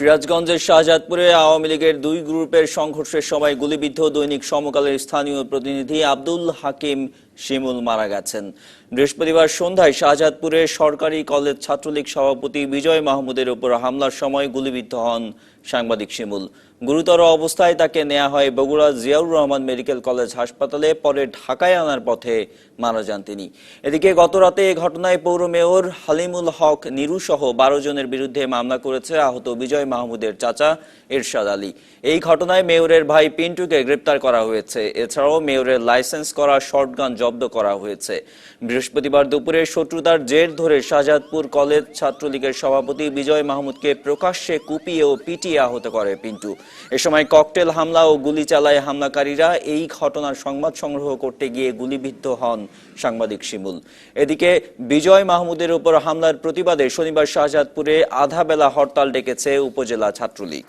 সিরাজগঞ্জের শাহজাদপুরে আওয়ামী লীগের দুই গ্রুপের সংঘর্ষের সময় গুলিবিদ্ধ দৈনিক সমকালের স্থানীয় প্রতিনিধি আব্দুল হাকিম শিমুল মারা গেছেন। বৃহস্পতিবার সন্ধ্যায় শাহজাদপুরে সরকারি কলেজ ছাত্রলীগ সভাপতি বিজয় মাহমুদের উপর হামলার সময় গুলিবিদ্ধ হন সাংবাদিক শিমুল। গুরুতর অবস্থায় তাকে নেওয়া হয় বগুড়া জিয়াউর রহমান মেডিকেল কলেজ হাসপাতালে, পরে ঢাকায় আনার পথে মারা যান তিনি। এদিকে গতরাতে এ ঘটনায় পৌর মেয়র হালিমুল হক, নিরু সহ বারো জনের বিরুদ্ধে মামলা করেছে আহত বিজয় মাহমুদের চাচা এরশাদ আলী। এই ঘটনায় মেয়রের ভাই পিন্টুকে গ্রেপ্তার করা হয়েছে। এছাড়াও মেয়রের লাইসেন্স করা শর্টগান জব্দ করা হয়েছে। বৃহস্পতিবার দুপুরে শত্রুতার জের ধরে শাহজাদপুর কলেজ ছাত্রলীগের সভাপতি বিজয় মাহমুদকে প্রকাশ্যে কুপিয়ে ও পিটিয়ে আহত করে পিন্টু। এ সময় ককটেল হামলা ও গুলি চালায় হামলাকারীরা। এই ঘটনার সংবাদ সংগ্রহ করতে গিয়ে গুলিবিদ্ধ হন সাংবাদিক শিমুল। এদিকে বিজয় মাহমুদের উপর হামলার প্রতিবাদে শনিবার শাহজাদপুরে আধা বেলা হরতাল ডেকেছে উপজেলা ছাত্রলীগ।